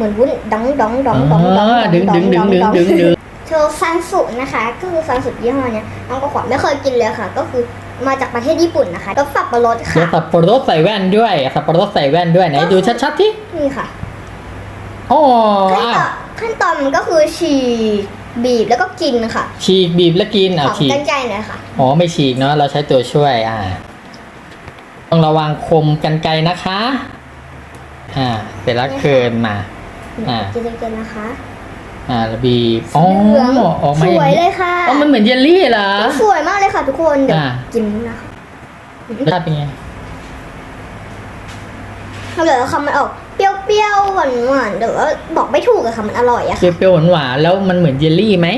เหมือนวุ้นดองดองดองดอ๋องดองอดึงดึงดึงดึงดึงดึงเธอซันสุนะคะ ก็คือซันสุยี่ห้อเนี้ยน้องก็ขวัญไม่เคยกินเลยค่ะ ก็คือมาจากประเทศญี่ปุ่นนะคะรสสับปะรดเดี๋ยวค่ะสับปะรดใส่แว่นด้วย สับปะรดใส่แว่นด้วยไหนดูชัดๆที่นี่ค่ะอ๋อขั้นอ้าตวอนขั้นตอนมันก็คือฉีกบีบแล้วก็กินค่ะ ฉีกบีบแล้วกินขเอาองฉีกกันใจหน่อยค่ะอ๋อไม่ฉีกเนาะเราใช้ตัวช่วยอ่าต้องระวังคมกันไกรนะคะ อ่าเสร็จแล้วเคินมา อ่ากินกันนะคะ อ่าแล้วบีบอ๋อเหลือง ออกสมาอย่างวยนี้เลยค่ะอ๋อมันเหมือนเยลลี่เหรอ สวยมากเลยค่ะทุกคนเดี๋ยวอ่า กินนะคะรสชาติเป็นไง เดี๋ยวคำมันออกเปรี้ยวๆหวานๆเดี๋ยวว่าบอกไม่ถูกอะค่ะมันอร่อยอะเปค่ะรี้ยวๆหวานๆแล้วมันเหมือนเยลลี่ไหม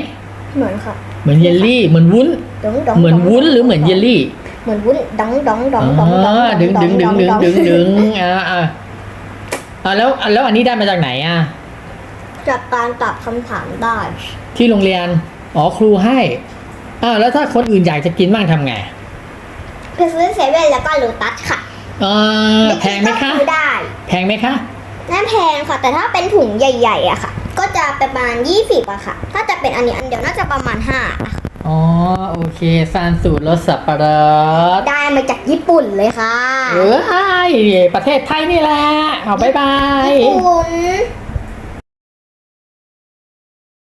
เหมือนค่ะเหมือนเยลลี่ เหมือนวุ้น ดองดองเหมือนวุ้นหรือเหมือนเยลลี่เหมือนวุ้นดองดองดอ๋องดองดองอดึงดึงดึงดึงดึงดึงอ่าอ่า อ่าแล้วแล้วอันนี้ได้มาจากไหนอะ จากการตอบคำถามได้ ที่โรงเรียน อ๋อครูให้อ้าวแล้วถ้าคนอื่นอยากจะกินบ้างทำไงไปซื้อเซเว่นแล้วก็โลตัสค่ะเออแพงไหมคะซื้อได้แพงไหมคะ น่าแพงค่ะ แต่ถ้าเป็นถุงใหญ่ ๆอะค่ะ ก็จะประมาณ 20อะค่ะ ถ้าจะเป็นอันนี้อันเดียวน่าจะประมาณ5อะค่ะ อ๋อโอเคซานสูตรรสสับปะรดได้มาจากญี่ปุ่นเลยค่ะ เออไอประเทศไทยนี่แหละเอาบายบายญี่ปุ่น